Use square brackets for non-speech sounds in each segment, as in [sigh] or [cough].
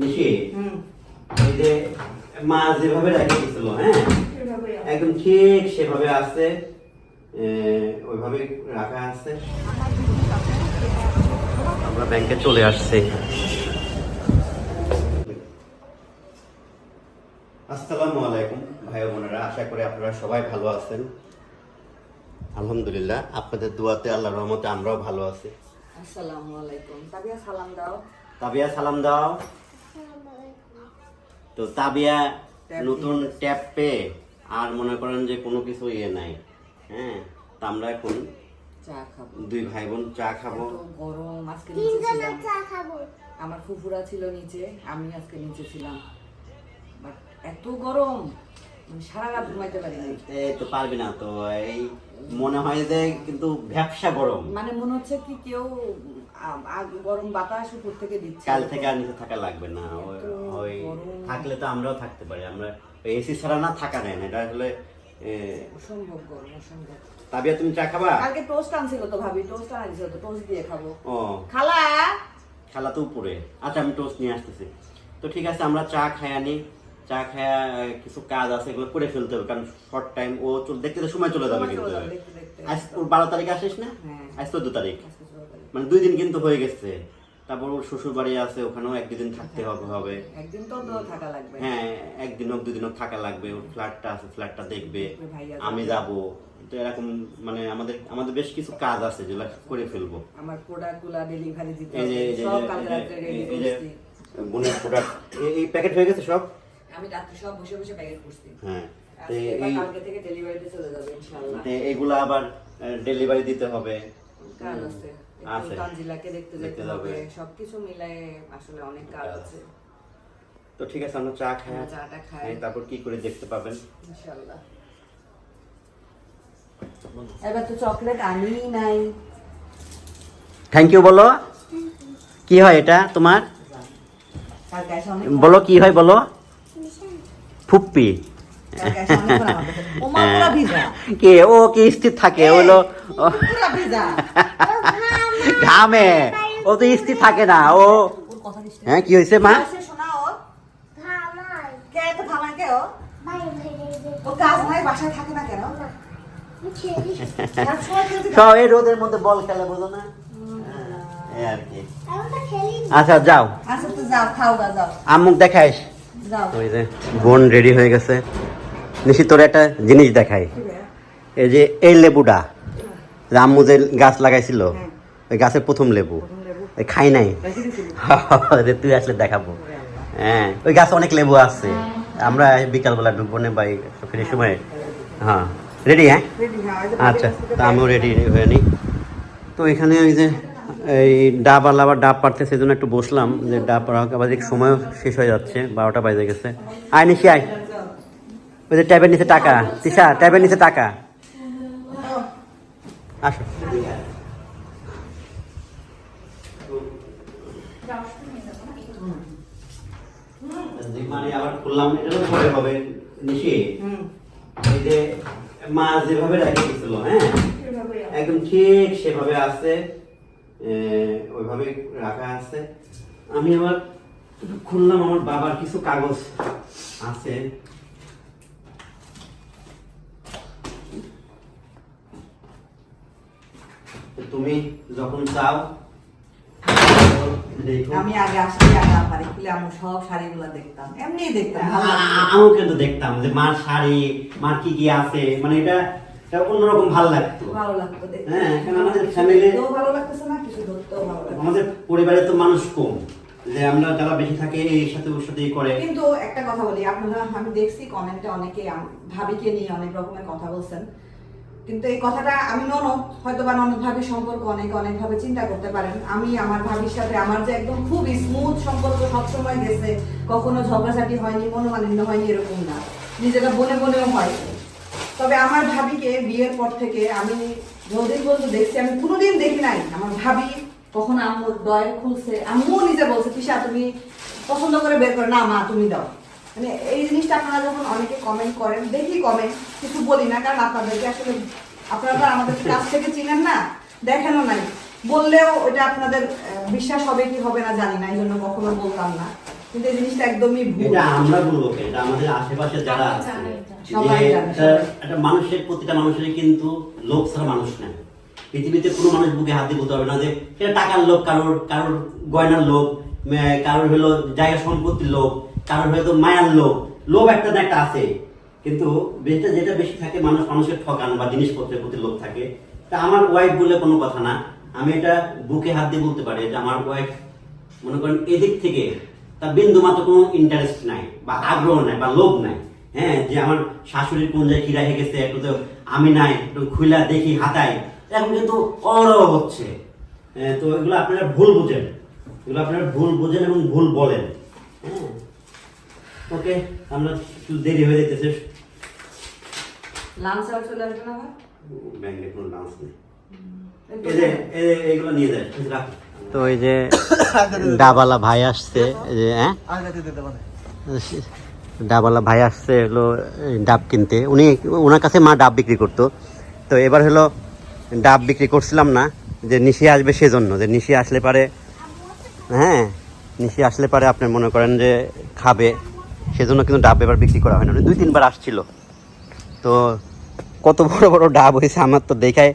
নিশি? হুম। এই যে মা যেভাবে রেখে দিছিল হ্যাঁ? একদম ঠিক সেভাবে আছে ওইভাবে রাখা আছে। আমরা ব্যাংকে চলে আসছি। আসসালামু আলাইকুম ভাই বোনেরা আশা করি আপনারা সবাই ভালো আছেন। আলহামদুলিল্লাহ আপনাদের দোয়াতে আল্লাহ রহমতে আমরাও ভালো আছি। আসসালামু আলাইকুম। তাবিয়া সালাম দাও। তাবিয়া সালাম দাও। তো তাবিয়া নতুন ট্যাপ পেয়ে আর মনে করেন যে কোনো কিছু ইয়ে নাই। হ্যাঁ তা আমরা এখন চা খাব। দুই ভাই বোন চা খাব। গরম আজকে নিচে ছিলাম। আমার ফুফুরা ছিল নিচে আমি আজকে নিচে ছিলাম। বাট এত গরম। সারা রাত ঘুমাইতে পারি এই তো পারবি না তো এই মনে হয় যে কিন্তু ব্যবসা গরম। মানে মনে হচ্ছে কি কেউ গরম বাতাস উপর থেকে দিচ্ছে। কাল থেকে আর নিচে থাকা লাগবে না ওই-। থাকলে তো আমরাও থাকতে পারি আমরা এসি ছাড়া না থাকা যায় না এটা আসলে অসম্ভব গরম অসম্ভব। তাবিয়া তুমি চা খাবা? কালকে টোস্ট আনছিল তো ভাবি টোস্ট আনছিল তো টোস্ট দিয়ে খাব। ও। খালা? খেলা তো উপরে। আচ্ছা আমি টোস্ট নিয়ে আসতেছি। তো ঠিক আছে আমরা চা খাই আনি। চা খায়া কিছু কাজ আছে এগুলো করে ফেলতে হবে কারণ শর্ট টাইম ও চল- দেখতে সময় চলে যাবে কিন্তু। আজ ওর বারো তারিখে আসিস না? হ্যাঁ। আজ চোদ্দ তারিখ। মানে দুই দিন কিন্তু হয়ে গেছে। তারপর ওর শ্বশুর বাড়ি আছে ওখানেও এক দুদিন থাকতে হবে হবে। একদিন তো থাকা লাগবে। হ্যাঁ একদিন হোক দুদিন হোক থাকা লাগবে ওর ফ্ল্যাটটা আছে ফ্ল্যাটটা দেখবে। আমি যাব। তো এরকম মানে আমাদের আমাদের বেশ কিছু কাজ আছে যেগুলো করে ফেলব। আমার প্রোডাক্টগুলা ডেলিভারি দিতে এই যে এই যে বোনের প্রোডাক্ট এই প্যাকেট হয়ে গেছে সব? আমি রাত্রে সব বসে বসে প্যাকেট করছি হ্যাঁ। কালকে থেকে ডেলিভারিতে চলে যাবে ইনশাআল্লাহ। তো আবার ডেলিভারি দিতে হবে। কাজ আছে। আছে। তানজিলাকে দেখতে যেতে হবে। সবকিছু আসলে অনেক কাজ আছে। তো ঠিক আছে আমরা চা খাই। চাটা খাই। তারপর কি করে দেখতে পাবেন? ইনশাআল্লাহ। এবার তো চকলেট আনি নাই। থ্যাংক ইউ বলো। কি হয় এটা তোমার? বলো কি হয় বলো। ফুপ্পি। পুরা ভিজা। কে? ও কি স্থির থাকে? হলো ও ঘামে। ও তো স্থির থাকে না। ও। হ্যাঁ কি হয়েছে মা। [laughs] সব এই রোদের মধ্যে বল খেলে বোঝো না? আর কি। আচ্ছা যাও। আচ্ছা, যাও। আমুক দেখাইস। ওই যে বোন রেডি হয়ে গেছে। নিশ্চিত তোর একটা জিনিস দেখাই। এই যে এই লেবুটা আম্মু যে গাছ লাগাইছিল হ্যাঁ। ওই গাছের প্রথম লেবু। খাই নাই। [laughs] তুই আসলে দেখাবো। হ্যাঁ ওই গাছে অনেক লেবু আছে। আমরা বিকালবেলা ঢুকবো না বা ফ্রি সময়। হ্যাঁ রেডি হ্যাঁ? হ্যাঁ, আচ্ছা তা আমিও রেডি হয়ে নিই তো এখানে ওই যে এই ডাব আলা আবার ডাব পাড়তে সেই জন্য একটু বসলাম যে ডাব পাড়া আবার সময় শেষ হয়ে যাচ্ছে বারোটা বাজে গেছে। আয় নিশি আয়। ওই যে ট্যাবের নিচে টাকা তিশা ট্যাবের নিচে টাকা। আসো। মানে আবার খুললাম এটা পরে হবে। নিশি এই যে মা যেভাবে রেখে দিছিল হ্যাঁ? একদম ঠিক সেভাবে আছে। ওইভাবে রাখা আছে। আমি আবার খুললাম আমার বাবার কিছু কাগজ আছে। তুমি যখন চাও আমি আগে আসলে আগে পারি খুলে আমি সব শাড়িগুলো দেখতাম। এমনি দেখতাম। আমিও কিন্তু দেখতাম যে মার শাড়ি মার কি কি আছে। মানে এটা অন্যরকম ভালো লাগতো। ভালো লাগতো হ্যাঁ, কারণ আমাদের family- ভালো লাগতেছে না কিছু ধরতেও ভালো আমাদের পরিবারে তো মানুষ কম যে আমরা যারা বেশি থাকে এই সাথে ওর সাথেই করে। কিন্তু একটা কথা বলি আপনারা আমি দেখছি কমেন্টে অনেকে ভাবিকে নিয়ে অনেক রকমের কথা বলছেন। কিন্তু এই কথাটা আমি ননদ হয়তো বা ননদ ভাবির সম্পর্ক অনেক অনেক ভাবে চিন্তা করতে পারেন। আমি আমার ভাবির সাথে আমার যে একদম খুব স্মুথ সম্পর্ক সবসময় গেছে কখনো ঝগড়াঝাটি হয়নি মনোমালিন্য হয়নি এরকম না। নিজেরা বলে বলেও হয়। তবে আমার ভাবিকে বিয়ের পর থেকে আমি যতদিন পর্যন্ত দেখছি আমি কোনোদিন দেখি নাই। আমার ভাবি কখন আম্মুর দয়ের খুলছে আম্মু নিজে বলছে তিশা তুমি পছন্দ করে বের করে। না মা তুমি দাও। মানে এই জিনিসটা আপনারা যখন অনেকে কমেন্ট করেন দেখি কমেন্ট কিছু বলি না কারণ আপনাদেরকে আসলে আপনারা তো আমাদের কাছ থেকে চিনেন না দেখেনও নাই। বললেও ওটা আপনাদের বিশ্বাস হবে কি হবে না জানি না এই জন্য কখনো বলতাম না। কিন্তু এই জিনিসটা একদমই ভুল। এটা আমরা বলব এটা আমাদের আশেপাশে যারা আছে একটা- মানুষের প্রতিটা মানুষেরই কিন্তু লোভ ছাড়া মানুষ নাই পৃথিবীতে কোনো মানুষ বুকে হাত দিয়ে বলতে পারবে না যে এটা টাকার লোভ কারোর কারোর গয়নার মে- কারোর হলো জায়গা সম্পত্তির লোভ কারোর হয়তো মায়ার লোভ। লোভ একটা না একটা আছে। কিন্তু যেটা যেটা বেশি থাকে মানুষ মানুষের ঠকান বা জিনিসপত্রের প্রতি লোভ থাকে। তা আমার ওয়াইফ বলে কোনো কথা না। আমি এটা বুকে হাত দিয়ে বলতে পারি যে আমার ওয়াইফ মনে করেন এদিক থেকে তার বিন্দু মাত্র কোনো ইন্টারেস্ট নাই বা আগ্রহ নাই বা লোভ নাই। হ্যাঁ যে আমার শাশুড়ির কোন জায়গায় কি রেখে গেছে একটু তো আমি নাই একটু খুলা দেখি হাতাই। এখন কিন্তু অরহ হচ্ছে। হ্যাঁ, তো এগুলো আপনারা ভুল বুঝেন। এগুলো আপনারা ভুল বুঝেন এবং ভুল বলেন। হ্যাঁ। ওকে আমরা একটু দেরি হয়ে যেতেছে লাঞ্চ আওয়ার চলে আসবে না? ব্যাংকে কোনো ডান্স নেই। এইগুলো নিয়ে যায় তো এই যে ডাবালা ভাই আসছে এই যে হ্যাঁ? ডাবওয়ালা ভাই আসছে, হলো ডাব কিনতে। উনি ওনার কাছে মা ডাব বিক্রি করতো। তো এবার হলো, ডাব বিক্রি করছিলাম না, যে নিশি আসবে সেজন্য, যে নিশি আসলে পারে হ্যাঁ নিশি আসলে পারে আপনি মনে করেন যে খাবে, সেজন্য কিন্তু ডাব এবার বিক্রি করা হয় না দুই তিনবার আসছিল। তো কত বড় বড় ডাব হয়েছে, আমার তো দেখায়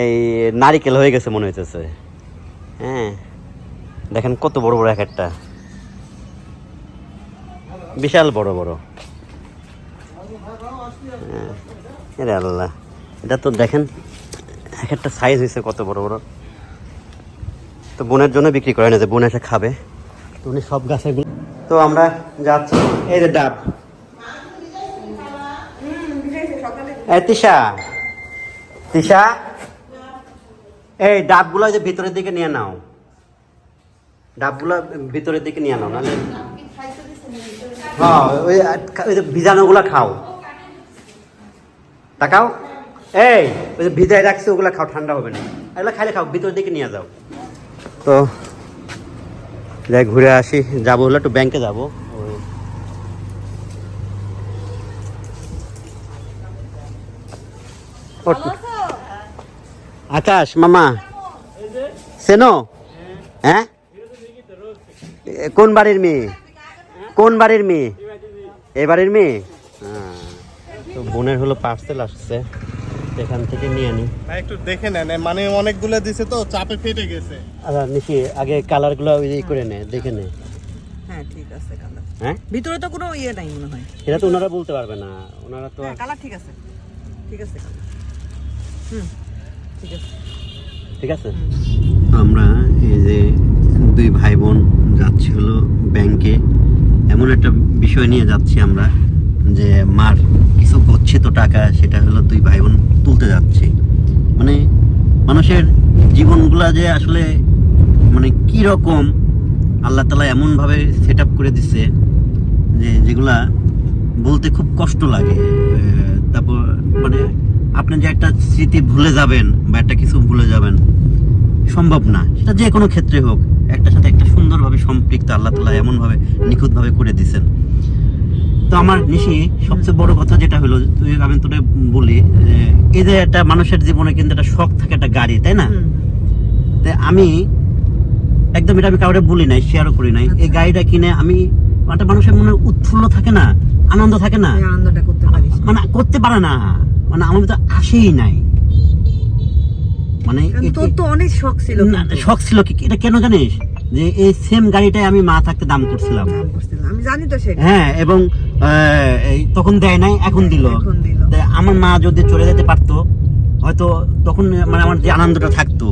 এই নারিকেল হয়ে গেছে মনে হইতেছে। হ্যাঁ দেখেন কত বড় বড় এক একটা। বিশাল বড় বড়। হ্যাঁ, আল্লাহ এটা তো দেখেন এক একটা সাইজ হয়েছে কত বড় বড়। তো বোনের জন্য বিক্রি করে না যে বোন এসে খাবে। তো উনি সবগুলো তো আমরা যাচ্ছি। এই যে ডাব। এই তিশা। তিশা এই ডাবগুলো যে ভিতরের দিকে নিয়ে নাও। ডাবগুলো ভিতরের দিকে নিয়ে নাও নাহলে হ্যাঁ। ওই ওই ভিজানোগুলো খাও। তাকাও। এই ওই যে ভিজাই রাখছে ওগুলো খাও ঠান্ডা হবে না। এগুলো খাইলে খাও ভিতরের দিকে নিয়ে যাও। তো যাই ঘুরে আসি যাব হলো একটু ব্যাংকে যাব। আকাশ মামা। সেনো? হ্যাঁ? কোন বাড়ির মেয়ে? কোন বাড়ির মেয়ে? এই বাড়ির মেয়ে? হ্যাঁ। তো বোনের হলো পার্সেল আসছে। এখান থেকে নিয়ে আনি। ভাই একটু দেখে নেন। মানে অনেকগুলো দিছে তো চাপে ফেটে গেছে। আচ্ছা নিশি আগে কালারগুলো ওই করে নে দেখে নে। হ্যাঁ ঠিক আছে কালার হ্যাঁ? ভিতরে তো কোনো ইয়ে নাই মনে হয়। এটা তো ওনারা বলতে পারবে না। ওনারা তো হ্যাঁ কালার ঠিক আছে। ঠিক আছে হুম ঠিক আছে। ঠিক আছে? আমরা এই যে দুই ভাই বোন যাচ্ছি হলো ব্যাংকে এমন একটা বিষয় নিয়ে যাচ্ছি আমরা, যে মার কিছু গচ্ছিত টাকা, সেটা হলো দুই ভাই বোন তুলতে যাচ্ছি। মানে মানুষের জীবনগুলা যে আসলে মানে কি রকম, আল্লাহ তালা এমনভাবে সেট আপ করে দিছে, যে যেগুলা বলতে খুব কষ্ট লাগে। তারপর মানে আপনি যে একটা স্মৃতি ভুলে যাবেন বা একটা কিছু ভুলে যাবেন, সম্ভব না। সেটা যে কোনো ক্ষেত্রে হোক। একটার সাথে একটা সুন্দরভাবে সম্পৃক্ত আল্লাহ তালা এমনভাবে নিখুঁতভাবে করে দিছেন তো আমার নিশি সবচেয়ে বড় কথা যেটা হলো তুই আমি তোরে বলি এই যে একটা মানুষের জীবনে কিন্তু একটা শখ থাকে একটা গাড়ি তাই না? আমি একদম এটা আমি কাউরে বলি নাই শেয়ারও করি নাই। এই গাড়িটা কিনে আমি একটা মানুষের মনে উৎফুল্ল থাকে না আনন্দ থাকে না? আনন্দটা করতে পারিস মানে করতে পারে না মানে আমার তো আসেই নাই। মানে তোর তো অনেক শখ ছিল না, শখ ছিল কি? এটা কেন জানিস? যে এই সেম গাড়িটাই আমি মা থাকতে দাম করছিলাম। আমি জানি তো সেটা হ্যাঁ এবং তখন দেয় নাই এখন দিল। আমার মা যদি চলে যেতে পারতো হয়তো তখন মানে আমার যে আনন্দটা থাকতো।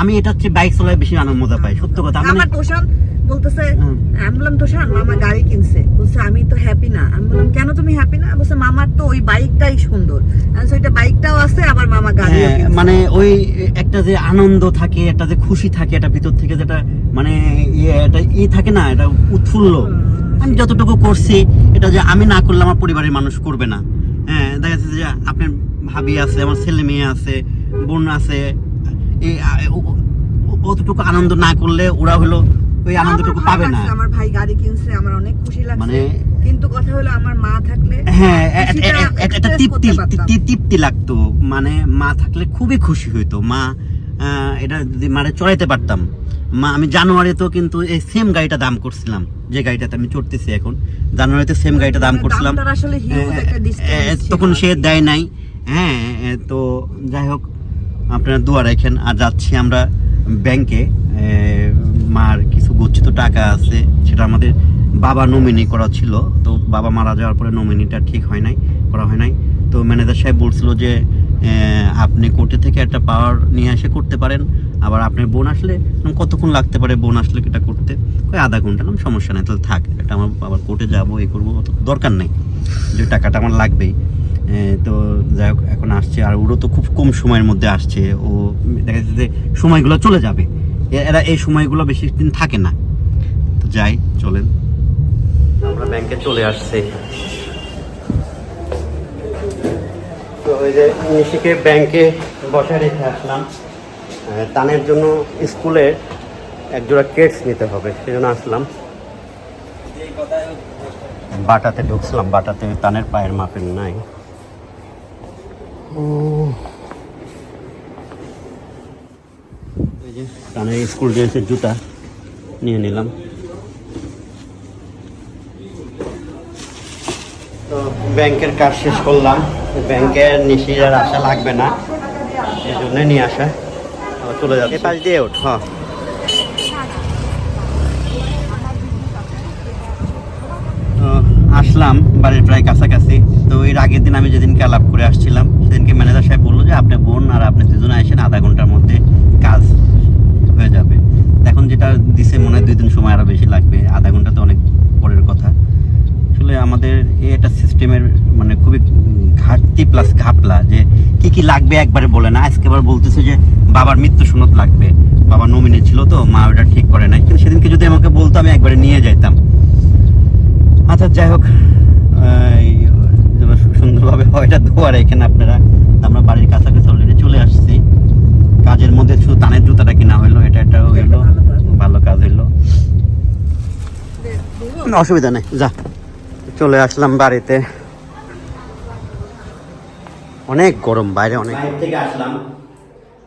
আমি এটা হচ্ছে বাইক চলায় বেশি আনন্দ মজা পাই সত্য কথা। আমার বলতেছে আমি বললাম তোষান মামা গাড়ি কিনছে। বলছে আমি তো হ্যাপি না। আমি বললাম কেন তুমি হ্যাপি না? বলছে মামার তো ওই বাইকটাই সুন্দর। আমি ওইটা বাইকটাও আছে আবার মামা গাড়িও হ্যাঁ, মানে ওই একটা যে আনন্দ থাকে একটা যে খুশি থাকে এটা ভিতর থেকে যেটা মানে ইয়ে একটা ই থাকে না এটা উৎফুল্ল। আমি যতটুকু করছি এটা যে আমি না করলে আমার পরিবারের মানুষ করবে না। হ্যাঁ দেখা যাচ্ছে যে আপনার ভাবি আছে আমার ছেলে মেয়ে আছে বোন আছে এই অতটুকু আনন্দ না করলে ওরা হলো ওই আনন্দটুকু পাবে না। আমার ভাই গাড়ি কিনছে আমার অনেক খুশি লাগছে। মানে- কিন্তু কথা হলো আমার মা থাকলে হ্যাঁ একটা তৃপ্তি তৃপ্তি লাগতো। মানে মা থাকলে খুবই খুশি হইতো। মা এটা যদি মানে চড়াইতে পারতাম। মা আমি জানুয়ারিতে কিন্তু এই সেম গাড়িটা দাম করছিলাম। যে গাড়িটাতে আমি চড়তেছি এখন জানুয়ারিতে সেম গাড়িটা দাম করছিলাম। এ, এ, তখন সে দেয় নাই। হ্যাঁ তো যাই হোক আপনারা দোয়া রাখেন। আর যাচ্ছি আমরা ব্যাংকে। মার কিছু গচ্ছিত টাকা আছে, সেটা আমাদের বাবা নমিনি করা ছিল। তো বাবা মারা যাওয়ার পরে নমিনিটা ঠিক হয় নাই, করা হয় নাই। তো ম্যানেজার সাহেব বলছিল যে আপনি কোর্টে থেকে একটা পাওয়ার নিয়ে এসে করতে পারেন। আবার আপনার বোন আসলে কতক্ষণ লাগতে পারে বোন আসলে এটা করতে? ওই আধা ঘণ্টা। নাম সমস্যা নেই, তাহলে থাক, এটা আমার আবার কোর্টে যাব, এ করব, অত দরকার নেই। যে টাকাটা আমার লাগবেই। তো যাই হোক, এখন আসছে, আর ওরও তো খুব কম সময়ের মধ্যে আসছে। ও, দেখা যাচ্ছে যে সময়গুলো চলে যাবে। এরা এই সময়গুলো বেশি দিন থাকে না। তো যাই চলেন। আমরা ব্যাংকে চলে আসছি। তো ওই যে নিশিকে ব্যাংকে বসায় রেখে আসলাম। তানের জন্য স্কুলে একজোড়া কেটস নিতে হবে সেজন্য আসলাম। বাটাতে ঢুকছিলাম বাটাতে তানের পায়ের মাপের নাই। ও। এই যে স্কুল ড্রেসের জুতা নিয়ে নিলাম। তো ব্যাংকের কাজ শেষ করলাম। ব্যাংকের নিশির আর আসা লাগবে না এই জন্য নিয়ে আসা। চলে যাচ্ছে। পাশ দিয়ে ওঠ হ্যাঁ আসলাম বাড়ির প্রায় কাছাকাছি। তো এর আগের দিন আমি যেদিনকে আলাপ করে আসছিলাম সেদিনকে ম্যানেজার সাহেব বলল যে আপনি দুজনে আসেন আধা ঘণ্টার মধ্যে কাজ হয়ে যাবে এখন যেটা দিছে মনে হয় দুই দিন সময় আরও বেশি লাগবে, আধা ঘণ্টা তো অনেক পরের কথা। আসলে আমাদের একটা সিস্টেমের মানে খুবই ঘাটতি প্লাস ঘাপলা যে কি কি লাগবে একবারে বলে না। আজকে আবার বলতেছে যে বাবার মৃত্যু সনদ লাগবে, বাবা নমিনি ছিল তো, মা ওটা ঠিক করে নাই। কিন্তু সেদিনকে যদি আমাকে বলতো, আমি একবারে নিয়ে যাইতাম। আচ্ছা যাই হোক সুন্দরভাবে হয় এটা এখানে আপনারা। আমরা বাড়ির কাছাকাছি অলরেডি চলে আসছি। কাজের মধ্যে শুধু তানের জুতাটা কিনা হইল এটা একটা হইল কাজ হইল অসুবিধা নেই যা। চলে আসলাম বাড়িতে। অনেক গরম বাইরে অনেক। বাইরে থেকে আসলাম।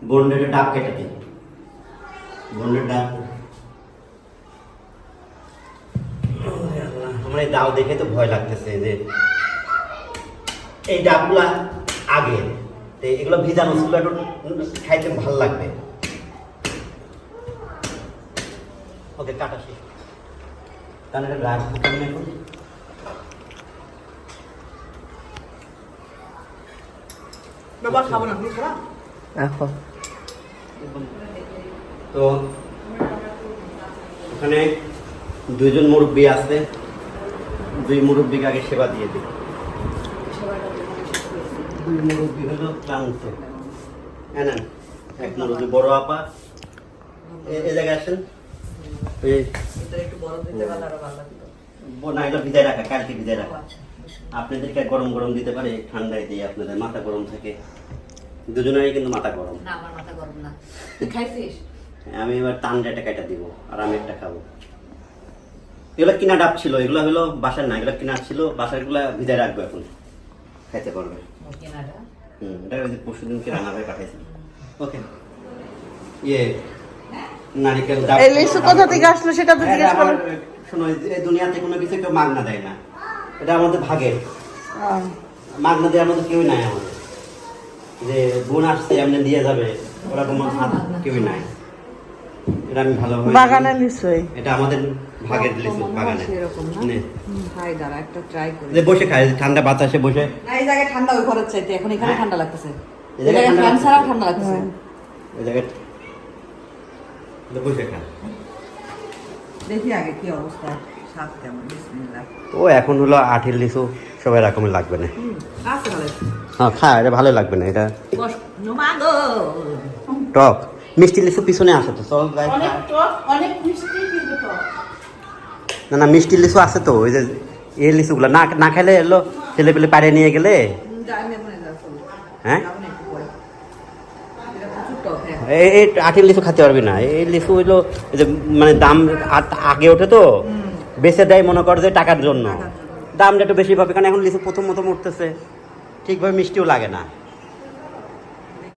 বোনের ডাব কেটে দিই। বোনের ডাব। আমার এই ডাব দেখে তো ভয় লাগতেছে যে এই ডাবগুলা আগে এগুলো ভিজানো ছিল একটু খাইতে ভালো লাগবে। ওকে কাটা শেষ। তাহলে এটা রাখ কেমন এখন বাবা খাব না তুমি খাবা? এখন। তো ওখানে দুইজন মুরব্বী আছে। দুই মুরব্বীকে আগে সেবা দিয়ে দিই। দুই মুরব্বী হলো ক্লান্ত। হ্যাঁ না এক মুরব্বী বড় আপা। এ- এ জায়গায় আসেন। এই এটা একটু বরফ দিতে পারলে আরও ভালো লাগতো। ব- না এগুলো ভিজায় রাখা কালকে ভিজায় রাখা। আপনাদেরকে গরম গরম দিতে পারে ঠান্ডায় দিয়ে আপনাদের মাথা গরম থাকে। দুজনেরই কিন্তু মাথা গরম। না আমার মাথা গরম না। খাইছিস? আমি এবার তানটা একটা কেটে দিব আর আমি একটা খাব। এগুলো কিনা ডাব ছিল এগুলো হলো বাসার না এগুলো কিনা ছিল বাসারগুলা ভিজায় রাখব এখন। খাইতে পারবে। হুম এটা ওই যে পরশু দিনকে রান্না করে পাঠাইছি ওকে। ইয়ে নারিকেল এই লিচু কোথা থেকে আসলো সেটা তো জিজ্ঞেস করো। শোনো এই- এই দুনিয়াতে কোনো কিছু কেউ মাগনা দেয় না। এটা আমাদের ভাগে মাগনা দেওয়ার মতো কেউই নাই আমাদের। যে বোন আসছে এমনি দিয়ে যাবে ওরকম হাত কেউই নাই। এটা আমি। লিচুই এটা আমাদের ভাগের লিচু বাগানে না? খাই দাঁড়া একটা ট্রাই করি। যে বসে খায় ঠান্ডা বাতাসে বসে। না এই জায়গায় ঠান্ডা ওই ঘরের চাইতে এখন এখানে হ্যাঁ? ঠান্ডা লাগতেছে। এই এই জায়গায় ফ্যান? ছাড়াও ঠান্ডা লাগতেছে। ওই জায়গায় দেখি আগে কি অবস্থা স্বাদ কেমন বিসমিল্লাহ। ও এখন হলো আঠের লিচু সবাই রকমের লাগবে না। হ্যাঁ খা এটা ভালো লাগবে না এটা টক মিষ্টি লিচু পিছনে আছে তো চল না না মিষ্টি লিচু আছে তো ওই যে এই লিচুগুলো না না খেলে এলো ছেলে পেলে পাড়ে নিয়ে গেলে হ্যাঁ যাব না একটু পরে এটা প্রচুর টক হ্যাঁ এই আটের আঠের লিচু খেতে পারবি না। এই লিচু হইল যে মানে দাম আগে ওঠে তো বেছে দেয় মনে কর যে টাকার জন্য। দামটা একটু বেশি পাবে কারণ এখন লিচু প্রথম প্রথম উঠতেছে। ঠিকভাবে মিষ্টিও লাগে না।